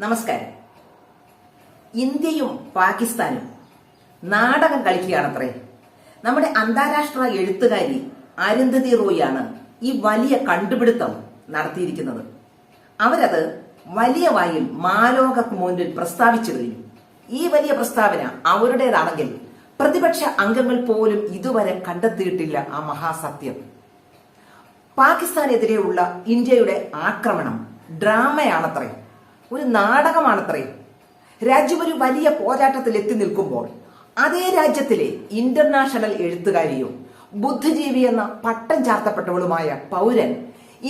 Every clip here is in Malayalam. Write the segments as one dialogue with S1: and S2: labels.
S1: നമസ്കാരം. ഇന്ത്യയും പാകിസ്ഥാനും നാടകം കളിക്കുകയാണത്രേ. നമ്മുടെ അന്താരാഷ്ട്ര എഴുത്തുകാരി അരുന്ധതി റോയാണ് ഈ വലിയ കണ്ടുപിടുത്തം നടത്തിയിരിക്കുന്നത്. അവരത് വലിയ വായിൽ മാലോക മുന്നിൽ പ്രസ്താവിച്ചു കഴിഞ്ഞു. ഈ വലിയ പ്രസ്താവന അവരുടേതാണെങ്കിൽ പ്രതിപക്ഷ അംഗങ്ങൾ പോലും ഇതുവരെ കണ്ടെത്തിയിട്ടില്ല ആ മഹാസത്യം. പാകിസ്ഥാനെതിരെയുള്ള ഇന്ത്യയുടെ ആക്രമണം ഡ്രാമയാണത്രേ. ഒരു നാടകമാണത്രേ. രാജ്യം ഒരു വലിയ പോരാട്ടത്തിൽ എത്തി നിൽക്കുമ്പോൾ അതേ രാജ്യത്തിലെ ഇന്റർനാഷണൽ എഴുത്തുകാരിയും ബുദ്ധിജീവി എന്ന പട്ടം ചാർത്തപ്പെട്ടവളുമായ പൗരൻ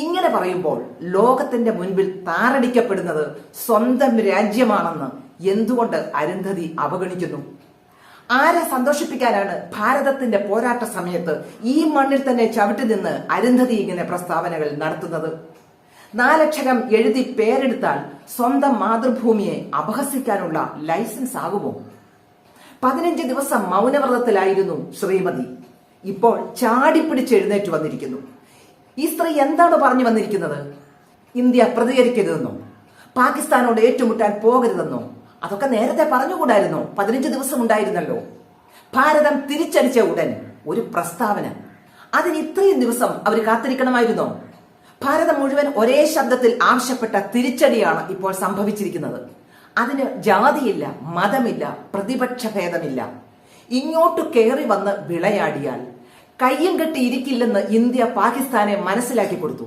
S1: ഇങ്ങനെ പറയുമ്പോൾ ലോകത്തിന്റെ മുൻപിൽ താറടിക്കപ്പെടുന്നത് സ്വന്തം രാജ്യമാണെന്ന് എന്തുകൊണ്ട് അരുന്ധതി അവഗണിക്കുന്നു? ആരെ സന്തോഷിപ്പിക്കാനാണ് ഭാരതത്തിന്റെ പോരാട്ട സമയത്ത് ഈ മണ്ണിൽ തന്നെ ചവിട്ടി നിന്ന് അരുന്ധതി ഇങ്ങനെ പ്രസ്താവനകൾ നടത്തുന്നത്? നാലക്ഷരം എഴുതി പേരെടുത്താൽ സ്വന്തം മാതൃഭൂമിയെ അപഹസിക്കാനുള്ള ലൈസൻസ് ആകുമോ? പതിനഞ്ച് ദിവസം മൗനവ്രതത്തിലായിരുന്നു ശ്രീമതി. ഇപ്പോൾ ചാടിപ്പിടിച്ച് എഴുന്നേറ്റ് വന്നിരിക്കുന്നു. ഈ സ്ത്രീ എന്താണ് പറഞ്ഞു വന്നിരിക്കുന്നത്? ഇന്ത്യ പ്രതികരിക്കരുതെന്നോ? പാകിസ്ഥാനോട് ഏറ്റുമുട്ടാൻ പോകരുതെന്നോ? അതൊക്കെ നേരത്തെ പറഞ്ഞുകൂടായിരുന്നോ? പതിനഞ്ച് ദിവസം ഉണ്ടായിരുന്നല്ലോ. ഭാരതം തിരിച്ചടിച്ച ഉടൻ ഒരു പ്രസ്താവന. അതിന് ഇത്രയും ദിവസം അവർ കാത്തിരിക്കണമായിരുന്നോ? ഭാരതം മുഴുവൻ ഒരേ ശബ്ദത്തിൽ ആവശ്യപ്പെട്ട തിരിച്ചടിയാണ് ഇപ്പോൾ സംഭവിച്ചിരിക്കുന്നത്. അതിന് ജാതിയില്ല മതമില്ല പ്രതിപക്ഷ ഭേദമില്ല. ഇങ്ങോട്ട് കയറി വന്ന് വിളയാടിയാൽ കയ്യും കെട്ടി ഇരിക്കില്ലെന്ന് ഇന്ത്യ പാകിസ്ഥാനെ മനസ്സിലാക്കി കൊടുത്തു.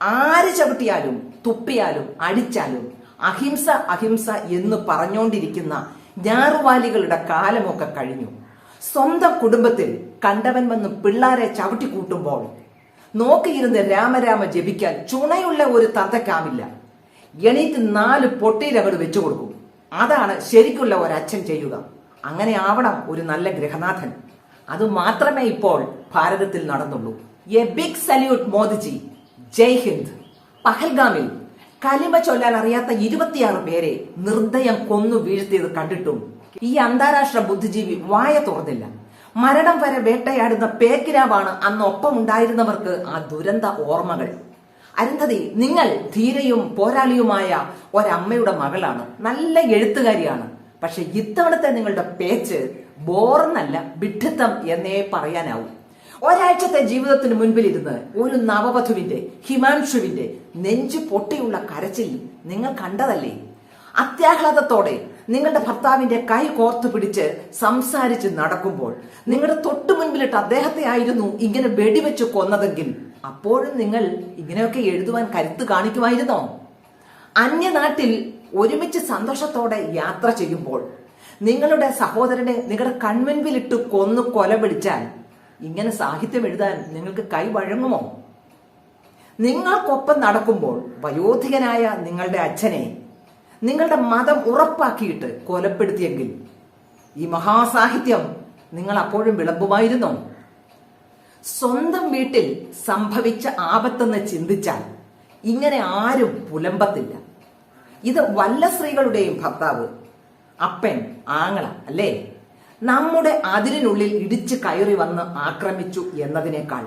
S1: ആര് ചവിട്ടിയാലും തുപ്പിയാലും അടിച്ചാലും അഹിംസ അഹിംസ എന്ന് പറഞ്ഞുകൊണ്ടിരിക്കുന്ന ഞാറുവാലികളുടെ കാലമൊക്കെ കഴിഞ്ഞു. സ്വന്തം കുടുംബത്തിൽ കണ്ടവൻ വന്ന് പിള്ളാരെ ചവിട്ടി കൂട്ടുമ്പോൾ നോക്കിയിരുന്ന് രാമരാമ ജപിക്കാൻ ചുണയുള്ള ഒരു തത്തക്കാമില്ല എണീറ്റ് നാല് പൊട്ടിയിലങ്ങട് വെച്ചു കൊടുക്കും. അതാണ് ശരിക്കുള്ള ഒരച്ഛൻ ചെയ്യുക. അങ്ങനെ ആവണം ഒരു നല്ല ഗൃഹനാഥൻ അത് മാത്രമേ ഇപ്പോൾ ഭാരതത്തിൽ നടന്നുള്ളൂ. A big salute Modiji. Jai Hind. പഹൽഗാമിൽ കലിമ ചൊല്ലാൻ അറിയാത്ത ഇരുപത്തിയാറ് പേരെ നിർദ്ദയം കൊന്നു വീഴ്ത്തിയത് കണ്ടിട്ടും ഈ അന്താരാഷ്ട്ര ബുദ്ധിജീവി വായ തുറന്നില്ല. മരണം വരെ വേട്ടയാടുന്ന പേക്കിരാവാണ് അന്ന് ഒപ്പമുണ്ടായിരുന്നവർക്ക് ആ ദുരന്ത ഓർമ്മകൾ. അരുന്ധതി നിങ്ങൾ ധീരയും പോരാളിയുമായ ഒരമ്മയുടെ മകളാണ്. നല്ല എഴുത്തുകാരിയാണ്. പക്ഷെ ഇത്തവണത്തെ നിങ്ങളുടെ പേച്ച് ബോർന്നല്ല വിഡ്ഢിത്തം എന്നേ പറയാനാവും. ഒരാഴ്ചത്തെ ജീവിതത്തിന് മുൻപിലിരുന്ന് ഒരു നവവധുവിന്റെ ഹിമാൻഷുവിന്റെ നെഞ്ചു പൊട്ടിയുള്ള കരച്ചിൽ നിങ്ങൾ കണ്ടതല്ലേ? അത്യാഹ്ലാദത്തോടെ നിങ്ങളുടെ ഭർത്താവിന്റെ കൈ കോർത്തു പിടിച്ച് സംസാരിച്ച് നടക്കുമ്പോൾ നിങ്ങളുടെ തൊട്ടു മുൻപിലിട്ട് അദ്ദേഹത്തെ ആയിരുന്നു ഇങ്ങനെ വെടിവെച്ച് കൊന്നതെങ്കിൽ അപ്പോഴും നിങ്ങൾ ഇങ്ങനെയൊക്കെ എഴുതുവാൻ കരുത്ത് കാണിക്കുമായിരുന്നോ? അന്യനാട്ടിൽ ഒരുമിച്ച് സന്തോഷത്തോടെ യാത്ര ചെയ്യുമ്പോൾ നിങ്ങളുടെ സഹോദരനെ നിങ്ങളുടെ കൺമുൻപിലിട്ട് കൊന്നു കൊല പിടിച്ചാൽ ഇങ്ങനെ സാഹിത്യം എഴുതാൻ നിങ്ങൾക്ക് കൈ വഴങ്ങുമോ? നിങ്ങൾക്കൊപ്പം നടക്കുമ്പോൾ വയോധികനായ നിങ്ങളുടെ അച്ഛനെ നിങ്ങളുടെ മതം ഉറപ്പാക്കിയിട്ട് കൊലപ്പെടുത്തിയെങ്കിൽ ഈ മഹാസാഹിത്യം നിങ്ങൾ അപ്പോഴും വിളമ്പുമായിരുന്നോ? സ്വന്തം വീട്ടിൽ സംഭവിച്ച ആപത്തെന്ന് ചിന്തിച്ചാൽ ഇങ്ങനെ ആരും പുലമ്പത്തില്ല. ഇത് വല്ല സ്ത്രീകളുടെയും ഭർത്താവ് അപ്പൻ ആങ്ങള അല്ലേ? നമ്മുടെ അതിരിനുള്ളിൽ ഇടിച്ച് കയറി വന്ന് ആക്രമിച്ചു എന്നതിനേക്കാൾ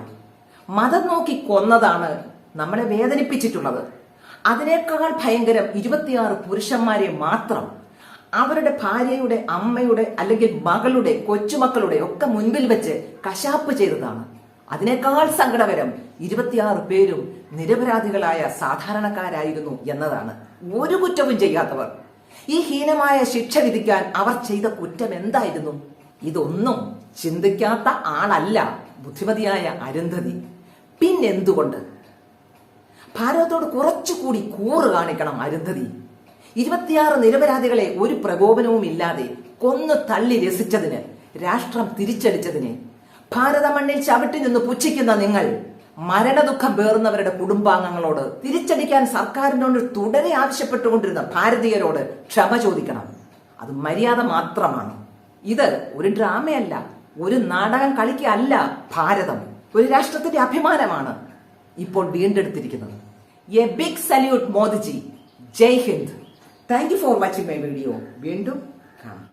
S1: മതം നോക്കി കൊന്നതാണ് നമ്മളെ വേദനിപ്പിച്ചിട്ടുള്ളത്. അതിനേക്കാൾ ഭയങ്കരം ഇരുപത്തിയാറ് പുരുഷന്മാരെ മാത്രം അവരുടെ ഭാര്യയുടെ അമ്മയുടെ അല്ലെങ്കിൽ മകളുടെ കൊച്ചുമക്കളുടെ ഒക്കെ മുൻപിൽ വെച്ച് കശാപ്പ് ചെയ്തതാണ്. അതിനേക്കാൾ സങ്കടകരം ഇരുപത്തിയാറ് പേരും നിരപരാധികളായ സാധാരണക്കാരായിരുന്നു എന്നതാണ്. ഒരു കുറ്റവും ചെയ്യാത്തവർ. ഈ ഹീനമായ ശിക്ഷ വിധിക്കാൻ അവർ ചെയ്ത കുറ്റം എന്തായിരുന്നു? ഇതൊന്നും ചിന്തിക്കാത്ത ആളല്ല ബുദ്ധിമതിയായ അരുന്ധതി. പിന്നെന്തുകൊണ്ട്? ഭാരതത്തോട് കുറച്ചുകൂടി കൂറ് കാണിക്കണം അരുന്ധതി. ഇരുപത്തിയാറ് നിരപരാധികളെ ഒരു പ്രകോപനവും ഇല്ലാതെ കൊന്നു തള്ളി രസിച്ചതിന് രാഷ്ട്രം തിരിച്ചടിച്ചതിന് ഭാരത മണ്ണിൽ ചവിട്ടി നിന്ന് പുച്ഛിക്കുന്ന നിങ്ങൾ മരണദുഃഖം പേറുന്നവരുടെ കുടുംബാംഗങ്ങളോട് തിരിച്ചടിക്കാൻ സർക്കാരിനോട് തുടരെ ആവശ്യപ്പെട്ടുകൊണ്ടിരുന്ന ഭാരതീയരോട് ക്ഷമ ചോദിക്കണം. അത് മര്യാദ മാത്രമാണ്. ഇത് ഒരു ഡ്രാമയല്ല ഒരു നാടകം കളിക്കല്ല ഭാരതം. ഒരു രാഷ്ട്രത്തിന്റെ അഭിമാനമാണ് ഇപ്പോൾ വീണ്ടെടുത്തിരിക്കുന്നത്. A big salute Modiji Jai Hind thank you for watching my video വീണ്ടും കാണാം